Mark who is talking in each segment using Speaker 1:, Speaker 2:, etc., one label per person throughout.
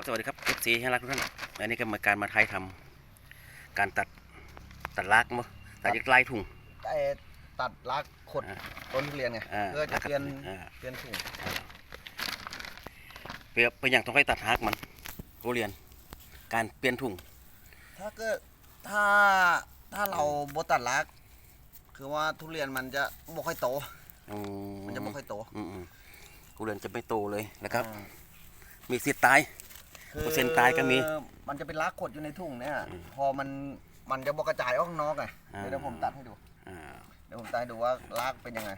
Speaker 1: บสวัสดีครับเอฟซีที่รักทุกท่านอันนี้ก็มาการมาไทยทำการตัดตัดรากมั้งตัดจากลายถุง
Speaker 2: ไอ้ตัดรากขด
Speaker 1: อ่า
Speaker 2: ต้นทุเรียนไง
Speaker 1: อ่า
Speaker 2: เพื่อจะเปลี่ยน
Speaker 1: อ่า
Speaker 2: เปลี่ยนถุง
Speaker 1: เปรียบเป็นอย่างต้องให้ตัดรากมันทุเรียน การเปลี่ยนถุง
Speaker 2: ถ้าเกิดถ้าถ้าเราบตัดรากคือว่าทุเรียนมันจะบ่ค่อยโต
Speaker 1: อื
Speaker 2: มันจะบ่ค่อยโต
Speaker 1: อืมอืมทุเรียนจะไม่โตเลยแล้วก็
Speaker 2: อ่า
Speaker 1: มีสิทธิ์ตาย
Speaker 2: คือ
Speaker 1: เปอร์เซ็นต์ตายก็มี
Speaker 2: มันจะเป็นรากขดอยู่ในถุงเนี่ย
Speaker 1: อืม
Speaker 2: พอมันมันจะบกระจายออกข้างนอกไง
Speaker 1: อ่า
Speaker 2: เดี๋ยวผมตัดให้ดู
Speaker 1: อ่า
Speaker 2: เดี๋ยวผมตัดให้ดูว่ารากเป็นยังไง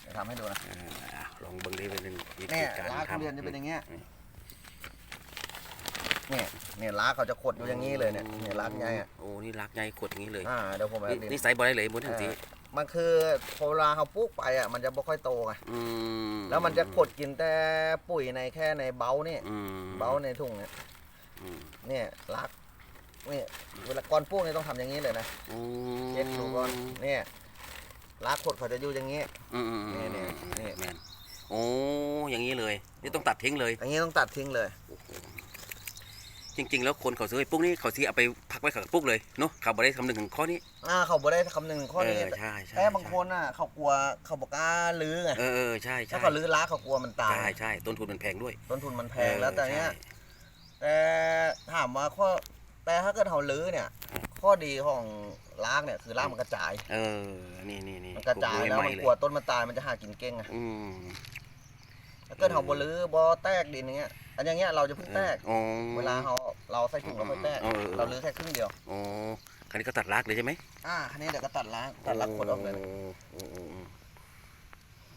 Speaker 2: เดี๋ยวทำให้ดูนะ
Speaker 1: เอออะลองเบิ่งได้เป็นวิ
Speaker 2: เนี่
Speaker 1: ธี
Speaker 2: ย
Speaker 1: การ
Speaker 2: ราก
Speaker 1: ทำ
Speaker 2: ทุเรียนจะเป็นอย่างเงี้ย
Speaker 1: อืม
Speaker 2: เนี่ยเนี่ยรากเขาจะขดอยู่อย่างนี้เลยเนี่ยเนี่ยรากใหญ่อะ
Speaker 1: โอ้นี่รากใหญ่กดอย่างนี้เลย
Speaker 2: อ่าเดี๋ยวผมเอา
Speaker 1: นี่
Speaker 2: ดิน
Speaker 1: นี่ใส่บ่ได้เลยบนทั้งที
Speaker 2: เออ มันคือพอเวลาเขาปลูกไปอะมันจะบ่ค่อยโตไง
Speaker 1: อืม
Speaker 2: แล้วมันจะกดกินแต่ปุ๋ยในแค่ในเบ้านี่
Speaker 1: อืม
Speaker 2: เบ้าในถุงเนี่ย
Speaker 1: อืม
Speaker 2: เนี่ยรากเนี่ยเวลาก่อนปลูกเนี่ยต้องทำอย่างนี้เลยนะ
Speaker 1: อืม
Speaker 2: เช็ดดูก่อนเนี่ยรากขดเขาจะอยู่อย่างนี้
Speaker 1: อืมอืมอืม
Speaker 2: นี่นี่นี่
Speaker 1: แมนโอ้อย่างนี้เลย นี่ต้องตัดทิ้งเลย
Speaker 2: อย่างนี้ต้องตัดทิ้งเลย
Speaker 1: จริง ๆ แล้วคนเขาซื้อไอ้ปุ๊กนี่เขาซื้อเอาไปพักไว้กับปุ๊กเลยเนาะเขาไม่ได้คำนึงถึงข้อนี้
Speaker 2: อ่าเขาบ่ได้คำนึงข้อนี้
Speaker 1: เออใช่ใช่
Speaker 2: แต่บางคนอะ เขากลัวเขาบอกกล้าลื้อไง
Speaker 1: เออเออใช่ใช่
Speaker 2: ถ้าเขาลื้อรากเขากลัวมันตาย
Speaker 1: ใช่ใช่ต้นทุนมันแพงด้วย
Speaker 2: ต้นทุนมันแพงแล้วแต่เนี้ย
Speaker 1: ใช่
Speaker 2: แต่ถามว่าข้อแต่ถ้าเกิดเขาลื้อเนี่ย
Speaker 1: อืม
Speaker 2: ข้อดีของรากเนี่ยคือรากมันกระจาย
Speaker 1: เออนี่นี่นี่
Speaker 2: มันกระจาย
Speaker 1: ป
Speaker 2: แล้ว
Speaker 1: ให
Speaker 2: มัน
Speaker 1: เล
Speaker 2: กลัวต้นมันตายมันจะหากินเก่งไง
Speaker 1: อืม
Speaker 2: ถ้าเกิดเขาบ่ลื้อบ่แตกดินอย่างเงี้ยอันอย่างเงี้ยเราจะเพิ่งแตก
Speaker 1: โอ้
Speaker 2: เวลาเขาเราใส่ถุงเราค่อยแตก
Speaker 1: เออเออ
Speaker 2: เราลื้อแค่ครึ่งเดียว
Speaker 1: โอ้คันนี้ก็ตัดรากเลยใช่ไหม
Speaker 2: อ่าคันนี้เดี๋ยวก็ตัดล้างตัดรากขดออกเลย
Speaker 1: โอ้โอ้โอ้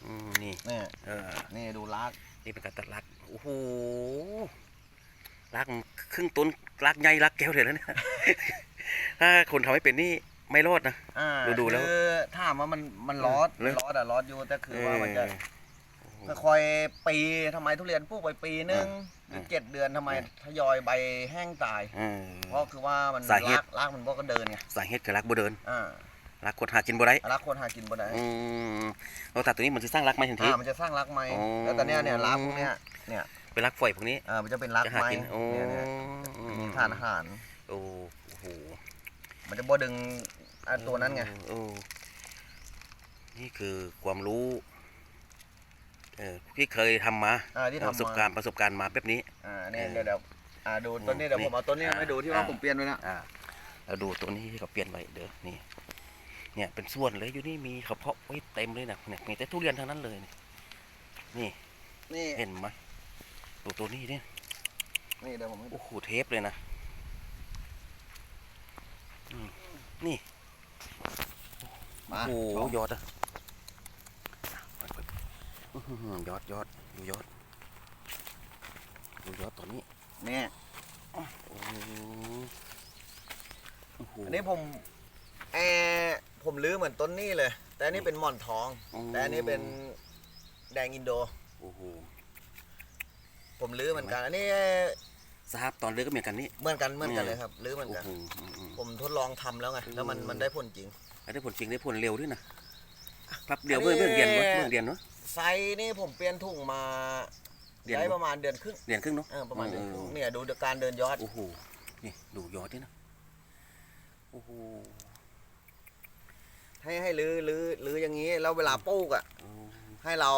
Speaker 1: อืมนี่
Speaker 2: นี่
Speaker 1: เออ
Speaker 2: นี่ดูราก
Speaker 1: นี่เป็นการตัดรากโอ้โหรากครึ่งต้นรากใหญ่รากแก้วเลยแล้วเนี่ย ถ้าคนทำไม่เป็นนี่ไม่รอดนะ
Speaker 2: อ่า
Speaker 1: ดูๆแล้ว
Speaker 2: คือถามว่ามันมันรอด
Speaker 1: เออ
Speaker 2: รอดอะรอดอยู่แต่คือว่ามันจะ
Speaker 1: เออ
Speaker 2: ค่อยๆปีทำไมทุเรียนปลูกไปปีนึงหรือ
Speaker 1: เออ
Speaker 2: เจ็ดเดือนทำไม
Speaker 1: เออ
Speaker 2: ทยอยใบแห้งตาย
Speaker 1: เออ
Speaker 2: เพราะคือว่ามัน
Speaker 1: สาเหตุ
Speaker 2: รากรากมันบ่ก็เดินไง
Speaker 1: สาเหตุคือรากบ่เดิน
Speaker 2: อ่ารา
Speaker 1: กกดหากินบ่ได้
Speaker 2: รากคนหากินบ่ได้
Speaker 1: อืมเราตัดตัวนี้มันจะสร้างรากไหมทันที
Speaker 2: อ่ามันจะสร้างรากไหม
Speaker 1: อ๋อ
Speaker 2: แล้วตอนเนี้ยเนี่ยรากพวกเนี้ยเนี่ย
Speaker 1: เป็นรากฝอยพวกนี้
Speaker 2: อ่ามันจะเป็นราก
Speaker 1: จะ
Speaker 2: ไห
Speaker 1: หามกินโอ้
Speaker 2: เนี่ยเนี่ยมีธาตุอาหาร
Speaker 1: โอ้โห
Speaker 2: มันจะบ่ดึงอ่าตัวนั้นไง
Speaker 1: โอ้นี่คือความรู้ เออที่เคยทำมา
Speaker 2: อ่าที่
Speaker 1: ประ
Speaker 2: ทำ
Speaker 1: สบ
Speaker 2: มา
Speaker 1: การณ์ประสบการณ์มาแบบนี้
Speaker 2: อ่าเนี่ย
Speaker 1: เออ
Speaker 2: เดี๋ยวเดี๋ยวอ่าดูต้นนี้เดี๋ยว
Speaker 1: นี่
Speaker 2: ผมเอาต้นนี้
Speaker 1: อ่า
Speaker 2: ให้ดูที่ว่า
Speaker 1: อ่า
Speaker 2: ผมเปลี่ยนไว้นะ
Speaker 1: อ่าเราดูตัวนี้ที่เขาเปลี่ยนไว้เด้อนี่ เนี่ยเป็นส่วนเลยอยู่นี่มีเขาเพาะไว้เต็มเลยนะเนี่ยมีแต่ทุเรียนทั้งนั้นเลยนี่นี่
Speaker 2: นี่
Speaker 1: เห็นไหมดูตัวนี้เนี่ย
Speaker 2: นี่เดี๋ยวผมให้ดู
Speaker 1: โอ้โหเทปเลยนะอืมนี่
Speaker 2: มา
Speaker 1: โอ้โห
Speaker 2: ชม
Speaker 1: ยอดอะอื้อหือ ยอดยอดดูยอดดูยอดตัวนี้
Speaker 2: เนี่ย
Speaker 1: โอ้โหโอ้โห
Speaker 2: อันนี้ผมแอร์ผมลื้อเหมือนต้นนี้เลย แต่อันนี้เป็นหม่อนทอง แต่อันนี้เป็นแดงอินโด
Speaker 1: โอ้โห
Speaker 2: ผมลื้อเหมือนกัน อันนี้
Speaker 1: สภาพตอนเลือกก็เหมือนกันนี่
Speaker 2: เหมือนกันเหมือนกัน
Speaker 1: เนี่ย
Speaker 2: เลยครับลื้อเหมือน
Speaker 1: โอ้
Speaker 2: กัน
Speaker 1: โหอืมอืม
Speaker 2: ผมทดลองทำแล้วไงแล้วมัน
Speaker 1: อืม
Speaker 2: มันได้ผลจริง
Speaker 1: แล้วได้ผลจริงได้ผลเร็วด้วยนะแป๊บเดียว
Speaker 2: อันนี้
Speaker 1: เมื่อเมื่อเดือนวะเมื่อเดือนวะ
Speaker 2: ไซส์นี่ผมเปลี่ยนถุงมา
Speaker 1: เดือน
Speaker 2: ได้ประมาณเดือนครึ่ง
Speaker 1: เดือนครึ่งเนาะ
Speaker 2: เออประมาณเดือนครึ่ง
Speaker 1: อืม
Speaker 2: เนี่ยดูการเดินยอด
Speaker 1: โอ้โหนี่ดูยอดนี่นะโอ้โห
Speaker 2: ให้ให้ลื้อลื้อลื้ออย่างนี้ แล้วเวลาปลูกอะ
Speaker 1: อืม
Speaker 2: ให้เรา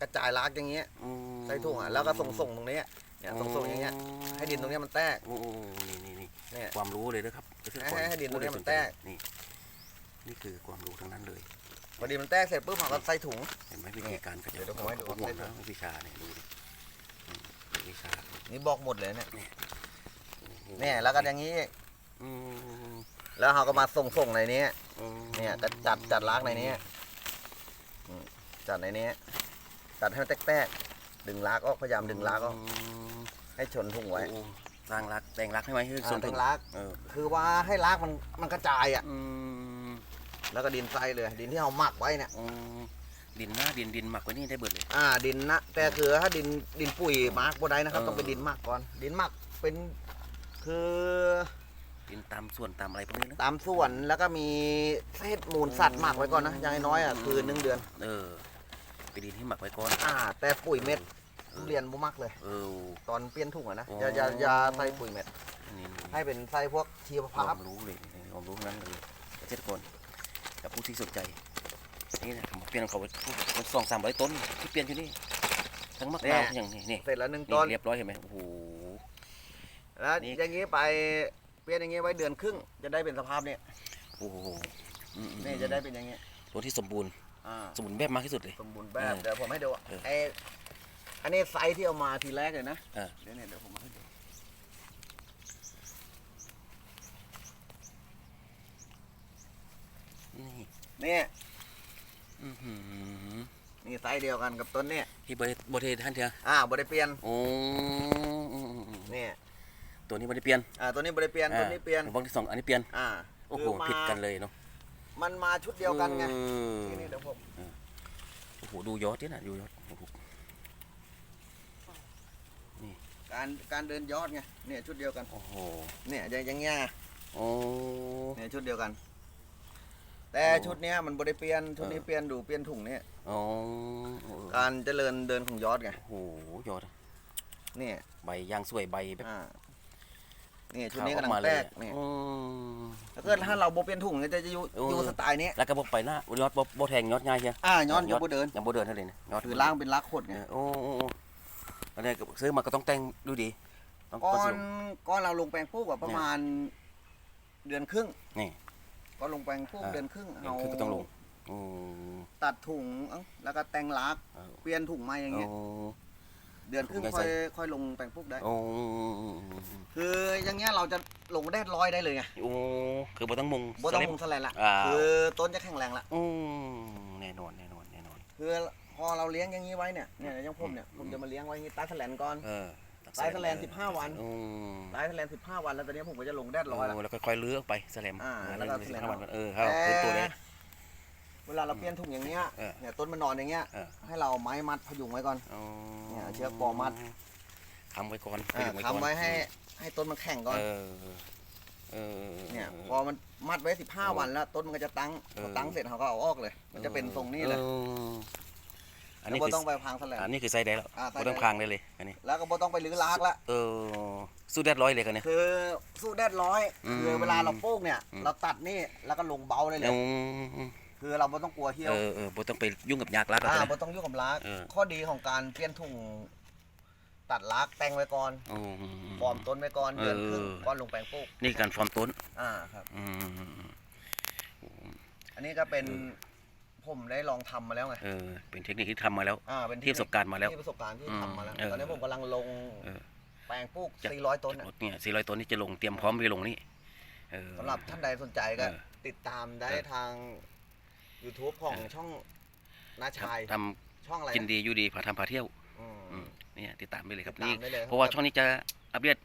Speaker 2: กระจายรากอย่างเงี้ย
Speaker 1: อืม
Speaker 2: ใส่ถุงอะแล้วก็ส่งส่งตรงเนี้ยเนี่ยส่งส่งอย่างเงี้ยให้ดินตรงเนี้ยมันแตก
Speaker 1: โอ้โหนี่นี่นี่
Speaker 2: เนี่ย
Speaker 1: ความรู้เลยนะครับเกษตรกร
Speaker 2: ให้ให้ดินตรงนี้มันแตก
Speaker 1: นี่นี่คือความรู้ทั้งนั้นเลย
Speaker 2: พอดีมันแตกเสร็จปุ๊บเราก็ใส่ถุง
Speaker 1: เห็นไหมวิธีการเขาจะ
Speaker 2: เดี๋ยวผมให้ดู
Speaker 1: เขาห่วง
Speaker 2: ให้ดู
Speaker 1: นะวิชาเนี่ยดูดิอืมวิชา
Speaker 2: นี่บอกหมดเลยเนี่ย
Speaker 1: โอ้โห
Speaker 2: เนี่ยแล้วก็อย่างนี้
Speaker 1: อืม
Speaker 2: แล้วเราก็มาส่งส่งในนี้
Speaker 1: อืม
Speaker 2: เนี่ยก็จัดจัดรากในนี้อืมจัดในนี้จัดให้มันแตกๆดึงรากออกพยายามดึงรากออก
Speaker 1: ม
Speaker 2: ให้ชนถุงไว้
Speaker 1: โอ้สร้างรักแต่งรักให้ไหมให้
Speaker 2: อ่า
Speaker 1: ส่วน
Speaker 2: ดึ
Speaker 1: ถึง
Speaker 2: งราก
Speaker 1: เออ
Speaker 2: คือว่าให้รากมันมันกระจายอะ
Speaker 1: อืม
Speaker 2: แล้วก็ดินใส่เลย ดินที่เราหมักไว้เนี่ย
Speaker 1: อืมดินหน้าดินดินหมักไว้นี่ได้เบิดเลย
Speaker 2: อ่า ดินนะแต่คือถ้าดินดินปุ๋ยหมักบ่ได้นะครับ
Speaker 1: เออ
Speaker 2: ต้องเป็นดินหมักก่อน ดินหมักเป็นคือ
Speaker 1: ดินตามส่วนตามอะไรพวกนี้นะ
Speaker 2: ตามส่วนแล้วก็มีเศษมูลสัตว์หมักไว้ก่อนนะอย่างน้อยๆอะคือหนึ่งเดือน
Speaker 1: เออเป็นดินที่หมักไว้ก่อน
Speaker 2: อ่า แต่ปุ๋ยเม็ดทุเรียนบุมักเลย
Speaker 1: เออ
Speaker 2: ตอนเปลี่ยนถุงอะนะ
Speaker 1: อ๋อ
Speaker 2: อย่าอย่าอย่าใส่ปุ๋ยเม็ด
Speaker 1: นี่
Speaker 2: ให้เป็นใส่พวกชีว
Speaker 1: ค
Speaker 2: ภาวาพ
Speaker 1: มรู้เลยนี่ความรู้นั้นเลยเกษตรกร กับผู้ที่สนใจนี่นะผมเปลี่ยนของเขาไปสองสามร้อยต้นที่เปลี่ยนอยู่นี่ทั้งมะนาวทั้งอย่างนี้นี่
Speaker 2: เสร็จแล้วหนึ่ง
Speaker 1: นี่
Speaker 2: ต้น
Speaker 1: เรียบร้อยเห็นไหมโอ้โห
Speaker 2: แล้ว
Speaker 1: นี่
Speaker 2: อย่างนี้ไปเปลี่ยนอย่างนี้ไว้เดือนครึ่งจะได้เป็นสภาพนี้
Speaker 1: โอ้โหอืมอืม
Speaker 2: นี่จะได้เป็นอย่างนี้
Speaker 1: ตัวที่สมบูรณ์
Speaker 2: อ่า
Speaker 1: สมบูรณ์แบบมากที่สุดเลย
Speaker 2: สมบูรณ์แบบ
Speaker 1: เออ
Speaker 2: เดี๋ยวผมให้ดูอะ
Speaker 1: เออ
Speaker 2: ไออันนี้ไซส์ที่เอามาทีแรกเลยนะ
Speaker 1: เออ
Speaker 2: เดี๋ยวเนี่ยเดี๋ยวผมเอาให้ดู
Speaker 1: นี่
Speaker 2: นี่
Speaker 1: อื้อหือ
Speaker 2: นี่ไซส์เดียวกันกับต้นเนี่ย
Speaker 1: ที่บริบริเทท่านเถอะ
Speaker 2: อ่าบริเปลี่ยน
Speaker 1: โอ้อืมอืมอืม
Speaker 2: นี่
Speaker 1: ตัวนี้บริเปลี่ยน
Speaker 2: อ่าตัวนี้บริเปลี่ยนตัวนี้เปลี่ยน
Speaker 1: บางที่สองอันนี้เปลี่ยน
Speaker 2: อ่า
Speaker 1: โอ้โห
Speaker 2: คือมา
Speaker 1: ผิดกันเลยเนาะ
Speaker 2: มันมาชุดเดียวกันไง
Speaker 1: เออ
Speaker 2: นี่นี่เดี๋ยวผม
Speaker 1: โอ้โหดูยอดเนี่ยนะดูยอดโอ้โห
Speaker 2: การการเดินยอดไงเนี่ยชุดเดียวกัน
Speaker 1: โอ้โห
Speaker 2: เนี่ยอย่างอย่างเงี้ย
Speaker 1: โอ้
Speaker 2: เนี่ยชุดเดียวกัน แต่
Speaker 1: โอ้
Speaker 2: ชุดเนี้ยมันบริเปลี่ยนชุดนี้
Speaker 1: เออ
Speaker 2: เปลี่ยนดูเปลี่ยนถุงเนี่ย
Speaker 1: โอ้
Speaker 2: การเจริญเดินของยอดไง
Speaker 1: โอ้โหยอด
Speaker 2: เนี่ย
Speaker 1: ใบย่างสวยใบแบบ
Speaker 2: อ่านี่ชุด
Speaker 1: ขาว
Speaker 2: นี้
Speaker 1: ออก
Speaker 2: กำลัง
Speaker 1: มา
Speaker 2: แต
Speaker 1: เลย
Speaker 2: กเนี่ย
Speaker 1: อืม
Speaker 2: ถ้าเกิดถ้าเราโบเปลี่ยนถุงเนี่ยจะอยู่
Speaker 1: เออ
Speaker 2: อยู่สไตล์นี้
Speaker 1: แล้วก็บอกไปหน้ายอดบ่บ่แทงยอดง่ายเชียว
Speaker 2: อ่ายอดยังโบเดิน
Speaker 1: ยังบ่เดินเท่าไหร่นะยอด
Speaker 2: คือล่างเป็นลักขดไง
Speaker 1: เออโอ้โอ้โอ้อันนี้ก็ซื้อมาก็ต้องแต่งดูดีต้อง
Speaker 2: ก้อ
Speaker 1: ก็
Speaker 2: นก้อนเราลงแปลงปลูกอะประมาณเดือนครึ่ง
Speaker 1: นี่
Speaker 2: ก็ลงแปลงปลูก
Speaker 1: อ่า
Speaker 2: เดือนครึ่ง
Speaker 1: เดือน
Speaker 2: เอา
Speaker 1: ครึ่งก็ต้องลงอืม
Speaker 2: ตัดถุงเอ้าแล้วก็แต่งลัก
Speaker 1: เออ
Speaker 2: เปลี่ยนถุงมาอย่าง
Speaker 1: โอ้
Speaker 2: เงี้ยเดือนครึ่ง
Speaker 1: ถุงใหญ่
Speaker 2: ค่อย
Speaker 1: ใส่
Speaker 2: ค่อยลงแปลงปลูกได้
Speaker 1: โอ้
Speaker 2: คืออย่างเงี้ยเราจะลงแดดร้อยได้เลยไง
Speaker 1: โอ้คือบ่ต้องมุง
Speaker 2: บ่ต้อง
Speaker 1: สลิป
Speaker 2: ลงแสลนละ
Speaker 1: อ้าว
Speaker 2: คือต้นจะแข็งแรงละ
Speaker 1: อืมแน่นอนแน่นอนแน่นอน
Speaker 2: คือพอเราเลี้ยงอย่างนี้ไว้เนี่ยเนี่ยอย่างผมเนี่ยผมจะมาเลี้ยงไว้อย่างนี้ใต้แสลนก่อน
Speaker 1: เออ
Speaker 2: ใต้แสลน15วัน
Speaker 1: อืม
Speaker 2: ใต้แสลน15วันแล้วตอนนี้ผมก็จะลงแดดร้อยละ
Speaker 1: โแล้วค่อยๆเลื้อออกไปแสลม
Speaker 2: อ่า
Speaker 1: เออ
Speaker 2: แล้วก็
Speaker 1: เลื้อ
Speaker 2: แสลม
Speaker 1: ห้าวันเออเข้าขึ้นตัวเลย
Speaker 2: เวลาเราเปลี่ยนถุงอย่างเงี้ย
Speaker 1: เออ
Speaker 2: เนี่ยต้นมันนอนอย่างเงี้ย
Speaker 1: เออ
Speaker 2: ให้เราเอาไม้มัดพยุงไว้ก่อน
Speaker 1: อ๋อ
Speaker 2: เนี่ยเชือกปอมัด
Speaker 1: ทำไว้ก่อน
Speaker 2: อ่า
Speaker 1: พยุงก่อน
Speaker 2: ทำไว้ให้ให้ต้นมันแข็งก่อน
Speaker 1: เออเออ
Speaker 2: เนี่ยพอมันมัดไว้ 15 วันแล้ว ต้นมันก็จะตั้ง
Speaker 1: เออ
Speaker 2: พอตั้งเสร็จเขาก็เอาออกเลย มันจะเป็นทรงนี้เลย
Speaker 1: ออ อัน
Speaker 2: แล้ว
Speaker 1: นี้
Speaker 2: ก็
Speaker 1: คือ
Speaker 2: ต้องไปพางแสลน
Speaker 1: อันนี้คือไซส์ได้แล้ว
Speaker 2: อ่าไซส์
Speaker 1: บ่ต้อง
Speaker 2: ได้
Speaker 1: พางได้เลย อันนี้
Speaker 2: แล้วก็บ่ต้องไปรื้อรากละ
Speaker 1: เออสู้แดดร้อยเลยกันเนี่ย
Speaker 2: คือสู้แดดร้อย
Speaker 1: อืม
Speaker 2: คือเวลาเราปลูกเนี่ย
Speaker 1: อืม
Speaker 2: เราตัดนี่แล้วก็ลงเบาได้เลย
Speaker 1: อืม
Speaker 2: คือเราไม่ต้องกลัวเหี่ยว
Speaker 1: เออเออบ่ต้องไปยุ่งกับยากรัก
Speaker 2: อ่า
Speaker 1: แล้ว
Speaker 2: ไม่ต้องยุ่งกับราก
Speaker 1: เออ
Speaker 2: ข้อดีของการเปลี่ยนถุงตัดรากแต่งไว้ก่อน
Speaker 1: อืม
Speaker 2: ฟอร์มต้นไว้ก่อนเดือนครึ่ง
Speaker 1: เออ
Speaker 2: ก่อนลงแปลงปลูก
Speaker 1: นี่การฟอร์มต้น
Speaker 2: อ่าครับ
Speaker 1: อืม
Speaker 2: อันนี้ก็เป็น ผมได้ลองทำมาแล้วไง
Speaker 1: เออเป็นเทคนิคที่ทำมาแล้ว
Speaker 2: อ่าเป็น
Speaker 1: ที่ประสบการณ์มาแล้ว
Speaker 2: ที่ประสบการณ์ที่
Speaker 1: อืม
Speaker 2: ทำมาแล้ว
Speaker 1: เออ
Speaker 2: ตอนนี้ผมกำลังลง
Speaker 1: เออ
Speaker 2: แปลงปลูก
Speaker 1: จะ
Speaker 2: 400 ต้นน่ะ
Speaker 1: เนี่ยสี่ร้อยต้นนี่จะลงเตรียมพร้อมไปลงนี่เออ
Speaker 2: สำหรับท่านใดสนใจก็
Speaker 1: เออ
Speaker 2: ติดตามได้
Speaker 1: เออ
Speaker 2: ทาง YouTube ของ
Speaker 1: เออ
Speaker 2: ช่องนาชาย
Speaker 1: ท
Speaker 2: ช่องอะไรำ
Speaker 1: กิน
Speaker 2: นะ
Speaker 1: ดีอยู่ดีพาทำพาเที่ยว
Speaker 2: อืม
Speaker 1: อืมเนี่ยติดตามได้เลยครับ
Speaker 2: ติด
Speaker 1: นี่
Speaker 2: ตามได้เลย
Speaker 1: เพราะว่าช่องนี้จะอัปเดต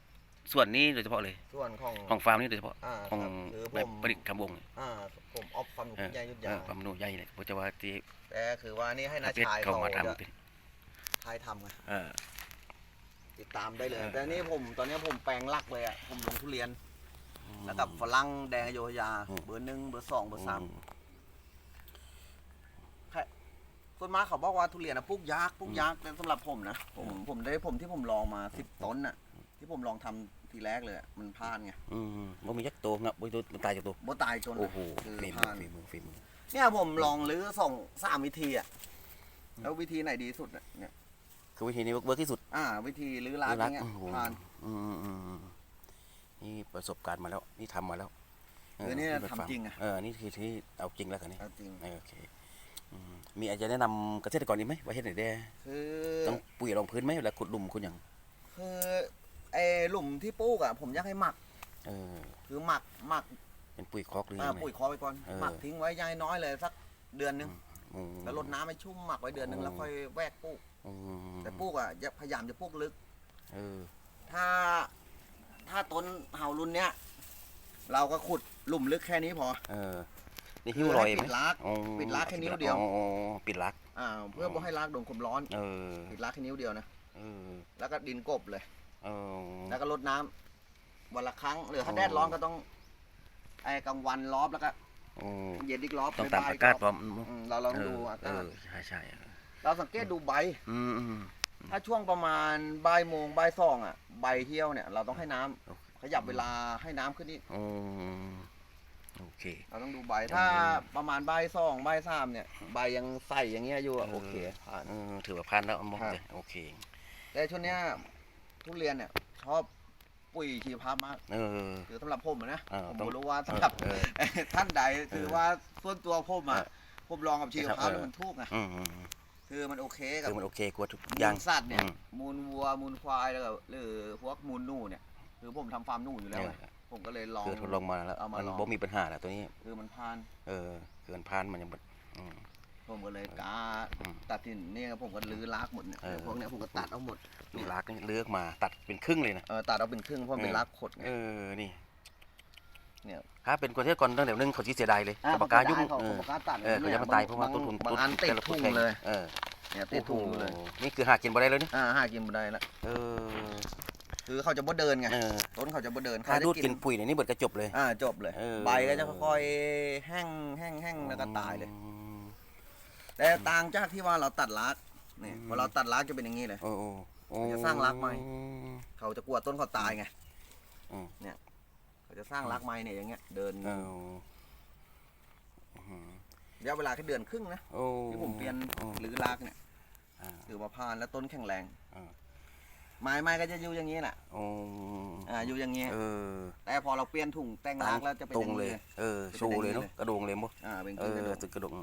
Speaker 1: ส่วนนี้โดยเฉพาะเลย
Speaker 2: ส่วนของ
Speaker 1: ของฟาร์มนี่โดยเฉพาะ
Speaker 2: อ่า
Speaker 1: ของ
Speaker 2: ครับคือผ
Speaker 1: แบบ
Speaker 2: ม
Speaker 1: ผลิตคำวง
Speaker 2: อ่าผมออฟฟัน
Speaker 1: เออ
Speaker 2: ใหญ่ยุทธ
Speaker 1: เอยาอความหนูใหญ่เลยผมจะว่าที่
Speaker 2: แต่คือว่านี่ให้
Speaker 1: อั
Speaker 2: นา
Speaker 1: ปเดต
Speaker 2: ชาย
Speaker 1: เข้า
Speaker 2: เขา
Speaker 1: มา
Speaker 2: จะ
Speaker 1: ทำเป็น
Speaker 2: ทายทำไง
Speaker 1: เออ
Speaker 2: ติดตามได้เลย
Speaker 1: เออ
Speaker 2: แต่นี่ผมตอนนี้ผมแปลงหลักเลยอะผมลงทุเรียน แล้วกับฝรั่งแดงอโยธยาเบอร์หนึ่งเบอร์สองเบอร์สามส่วนมากเขาบอกว่าทุเรียนนะปลูกยากปลูกยากแต่สำหรับผมนะผมผมได้ผมที่ผมลองมาสิบต้นน่ะ ที่ผมลองทำ ทีแรกเลยอะมันพลาดไง
Speaker 1: อืมบ่มียักษ์โตงับบ่ตัวมันตายจากตัว
Speaker 2: บ่ตายจน
Speaker 1: โอ้โห
Speaker 2: คือ
Speaker 1: ฝี
Speaker 2: พ
Speaker 1: มือ
Speaker 2: ลาด
Speaker 1: ฝีมือฝีมือ
Speaker 2: เนี่ยผมลองรื้อส่งสามวิธีอะแล้ววิธีไหนดีสุดอะเนี่ย
Speaker 1: คือวิธีนี้เวิร์กที่สุด
Speaker 2: อ่า วิธีรื้อร้านอย่างเงี้ย
Speaker 1: โอ้โห
Speaker 2: ผ่าน
Speaker 1: อืมอืมอืมอืมนี่ประสบการณ์มาแล้ว นี่ทำมาแล้ว
Speaker 2: คือนี่
Speaker 1: เป็
Speaker 2: ทำจริงอะ
Speaker 1: เออนี่คือที่เอาจริงแล้วกันนี่
Speaker 2: เอาจริง
Speaker 1: เออโอเคอืมมีอะไรจะแนะนำเกษตรกรอีกไหมว่าเฮ็ดไหนได้
Speaker 2: คือ
Speaker 1: ต้องปุ๋ยรองพื้นไหมเวลาขุดหลุมคุณอย่าง
Speaker 2: คือ ไอ้หลุมที่ปลูกอะผมอยากให้หมัก
Speaker 1: เออ
Speaker 2: คือหมักหมัก
Speaker 1: เป็นปุ๋ยคอกหรือ
Speaker 2: อ่า
Speaker 1: ยังไง
Speaker 2: ปุ๋ยคอไปก่อน
Speaker 1: เออ
Speaker 2: หมักทิ้งไว้อยังน้อยเลยสักเดือนหนึง
Speaker 1: อืม
Speaker 2: แล้วรดน้ำให้ชุ่มหมักไว้เดือนหนึง
Speaker 1: อืม
Speaker 2: แล้วค่อยแวกปลูก
Speaker 1: อืม
Speaker 2: แต่ปลูกอะอย่าพยายามจะปลูกลึก
Speaker 1: เออ
Speaker 2: ถ้าถ้าต้นเฮารุ่นเนี้ยเราก็ขุดหลุมลึกแค่นี้พอ
Speaker 1: เออ นี่หิ้วรอย
Speaker 2: ให้
Speaker 1: ไหม
Speaker 2: ปิดราก
Speaker 1: อ๋อ
Speaker 2: ปิดรากแค่นิ้วเดียว
Speaker 1: อ๋ออ๋อปิดรัก
Speaker 2: อ่าเพื่อ
Speaker 1: อ๋อ
Speaker 2: บ่ให้รากโดนความร้อน
Speaker 1: เออ
Speaker 2: ปิดรากแค่นิ้วเดียวนะ
Speaker 1: เออ
Speaker 2: แล้วก็ดินกบเลย
Speaker 1: เออ
Speaker 2: แล้วก็รดน้ำวันละครั้งหรือถ้า
Speaker 1: อ๋อ
Speaker 2: แดดร้อนก็ต้องไอ้กลางวันรอบแล้วก็
Speaker 1: อืม
Speaker 2: เย็นอีกรอบ
Speaker 1: ต้องตาม
Speaker 2: บ่
Speaker 1: อาย
Speaker 2: ๆ
Speaker 1: กาศ
Speaker 2: รบ
Speaker 1: พร้อม
Speaker 2: อืมเราลองดูอา
Speaker 1: เอ
Speaker 2: กาศ
Speaker 1: อใช่ใช่
Speaker 2: เราสังเกตดูใบ
Speaker 1: อืมอืมอื
Speaker 2: ถ้าช่วงประมาณบ่ายโมงบ่ายสองอะใบเที่ยวเนี่ย เราต้องให้น้ำ
Speaker 1: โอเค
Speaker 2: ขยับเวลาให้น้ำขึ้นนี่
Speaker 1: อืมโอเค
Speaker 2: เราต้องดูใบถ้าประมาณบ่ายสองบ่ายสามเนี่ยใบยังใสอย่างเงี้ยอยู่อะ
Speaker 1: เออ
Speaker 2: โอเคผ่าน
Speaker 1: เออถือว่าพันแล้วมอง
Speaker 2: ครับ
Speaker 1: เลยโอเค
Speaker 2: แต่ช่วงเนี้ย ทุเรียนเนี่ยชอบปุ๋ยชีวภาพมาก
Speaker 1: เออ
Speaker 2: คือสำหรับผมอะนะ
Speaker 1: เออ
Speaker 2: ผม
Speaker 1: ต้อง
Speaker 2: ไม่รู้ว่าสำหรับ
Speaker 1: เออ
Speaker 2: ท่านใดคือว่าส่วนตัวผมอะ
Speaker 1: เออ
Speaker 2: ผมลองกับชีวภาพ
Speaker 1: เออ
Speaker 2: แล้วมันถูกไง
Speaker 1: อืมอืมอืม
Speaker 2: คือมันโอเคกับ
Speaker 1: คือมันโอเคกว่าทุกอ
Speaker 2: มู
Speaker 1: ย่าง
Speaker 2: ลสัตว์เนี่ย
Speaker 1: อืม
Speaker 2: มูลวัวมูลควายแล้วก็หรือพวกมูลหนูเนี่ยคือผมทำฟาร์มหนูอยู่แล้วไง
Speaker 1: เออ
Speaker 2: ผมก็เลยลอง
Speaker 1: คือทดลองมาแล้ว
Speaker 2: เอามา
Speaker 1: มัน
Speaker 2: ลอง
Speaker 1: บ่มีปัญหาแล้วตัวนี้
Speaker 2: คือมันผ่าน
Speaker 1: เออคือมันพันมันยังบ่อืม
Speaker 2: ผมก็เลยกล้า
Speaker 1: อืม
Speaker 2: ตัดสินเนี่ยผมก็ลื้อรากหมดเนี่ย
Speaker 1: เออ
Speaker 2: พวกเนี้ยผมก็ตัดเอาหมด
Speaker 1: ลูกรักนี่เลือกมา ตัดเป็นครึ่งเลยนะ
Speaker 2: เออตัดเอาเป็นครึ่งเพราะมันเป็น
Speaker 1: เออ
Speaker 2: รากขดไง
Speaker 1: เออนี่
Speaker 2: เนี่ย
Speaker 1: ถ้าเป็นคนที่ก่อนตั้งแต่นึงเขาชี้เสียดายเลย
Speaker 2: อะ
Speaker 1: กับปากกายุ่ง
Speaker 2: เขา
Speaker 1: เออ
Speaker 2: ปากกาตัด
Speaker 1: เออเขาจะมาตายเพราะว่าต้นทุน
Speaker 2: บางอันติด
Speaker 1: แต่ละ
Speaker 2: ทุ่ง
Speaker 1: แพ
Speaker 2: เลย
Speaker 1: เออ
Speaker 2: เนี่ยติดทุ่งอยู่เลย
Speaker 1: โอ้โหนี่คือหากินบ่ได้เลยนี่
Speaker 2: อ่าหากินไม่ได้ละ
Speaker 1: เออ
Speaker 2: คือเขาจะบ่เดินไง
Speaker 1: เออ
Speaker 2: ต้นเขาจะบ่เดิน
Speaker 1: ถ้า
Speaker 2: จะ
Speaker 1: ดูดกินปุ๋ยเนี่ยนี่เบิดกระจบเลย
Speaker 2: อ่าจบเลย
Speaker 1: เออ
Speaker 2: ใบก็จะค่อยๆแห้งแห้งแห้งแล้วก็ตายเลย
Speaker 1: อืม
Speaker 2: แต่ต่างจากที่ว่าเราตัดรากเนี่ย
Speaker 1: อืม
Speaker 2: พอเราตัดรากจะเป็นอย่างนี้เลย
Speaker 1: โอ้โอ้โอ้
Speaker 2: จะสร้างรากใหม่เขาจะกลัวต้นเขาตายไง
Speaker 1: อืม
Speaker 2: เนี่ยเขาจะสร้างรากไม้เนี่ยอย่างเงี้ย เดิน
Speaker 1: เอออืม
Speaker 2: ระยะเวลาแค่เดือนครึ่งนะ
Speaker 1: โอ้
Speaker 2: ที่ผมเปลี่ยน
Speaker 1: โอ้
Speaker 2: หรือรากเนี่ย
Speaker 1: อ่า
Speaker 2: ถือว่าผ่านแล้วต้นแข็งแรง
Speaker 1: อ่า
Speaker 2: ไม้ไม้ก็จะอยู่อย่างนี้แหละ
Speaker 1: โอ้
Speaker 2: อ่าอยู่อย่างเงี้ย
Speaker 1: เออ
Speaker 2: แต่พอเราเปลี่ยนถุงแต่งรากแล้วจะเป็น
Speaker 1: ตร
Speaker 2: องย่าง
Speaker 1: เล
Speaker 2: นี้
Speaker 1: ย
Speaker 2: เลย
Speaker 1: เออ
Speaker 2: จะเป็น
Speaker 1: โชว์เลย
Speaker 2: อย่างนี้
Speaker 1: เนาะ
Speaker 2: เลย
Speaker 1: กระโดงเลยมั้ง
Speaker 2: อ่าเป็น
Speaker 1: เอ
Speaker 2: ขึ้น
Speaker 1: อ
Speaker 2: กระโดด
Speaker 1: ตึกกระโดง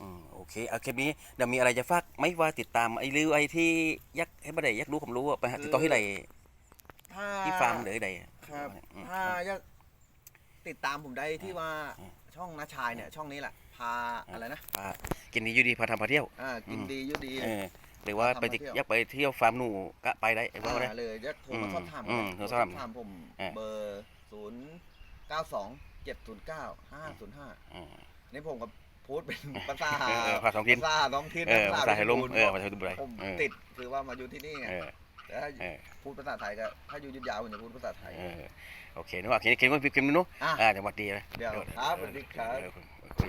Speaker 1: อืมอืมโอเคเอาคลิปนี้เดี๋ยวมีอะไรจะฝากไหม่ว่าติดตามไอ้ลือไอ้ที่ยักให้บ่ได้ยักรู้ผมรู้อะไปหาติดต่อที่ไหน
Speaker 2: ถ้า
Speaker 1: ที่ฟาร์มหรือใด
Speaker 2: ครับ
Speaker 1: อืม
Speaker 2: ถ้าอยากติดตามผมได้ที่ว่า
Speaker 1: อืม
Speaker 2: ช่องนาชายเนี่ยช่องนี้แหละ พาอะไรนะ
Speaker 1: อ่ากินดีอยู่ดีพาทำพาเที่ยว
Speaker 2: อ่ากิน
Speaker 1: อืม
Speaker 2: ดีอยู่ดี
Speaker 1: เออหรือว่าไปติด
Speaker 2: พาทำพาเที่ยว
Speaker 1: ยักไปเที่ยวฟาร์มหนูก็ไปได้ไอ้ว่าได้
Speaker 2: อ่าเลยจะโทรมาสอบถาม
Speaker 1: อืม
Speaker 2: กัน
Speaker 1: โทรสอบถาม
Speaker 2: ผม
Speaker 1: เออ
Speaker 2: เบอร์ศูนย์เก้าสองเจ็ดศูนย์เก้าห้าศูนย์ห้า
Speaker 1: อืม
Speaker 2: นี่ผมก็ พูดเป็นภาษา
Speaker 1: เออเออภาษาท้องถิ่น
Speaker 2: ภาษาท้องถิ่น
Speaker 1: เออภาษาไทยลม
Speaker 2: พชรบูรณ์
Speaker 1: เออภาษาดุบไร
Speaker 2: ผม
Speaker 1: เออ
Speaker 2: ติดคือว่ามาอยู่ที่นี่ไง
Speaker 1: เออ
Speaker 2: แต่ถ้า
Speaker 1: เออ
Speaker 2: พูดภาษาไทยก็ถ้าอยู่ยุทธยาวผมจะพูดภาษาไทย
Speaker 1: เออโอเคนึกว่าเขียนเขียนว่าพิมพ์นู้น
Speaker 2: อะ
Speaker 1: อ่าเดี๋ยววัดดีนะ
Speaker 2: เดี๋ยวครับสวัสดีครับ
Speaker 1: เออโอเค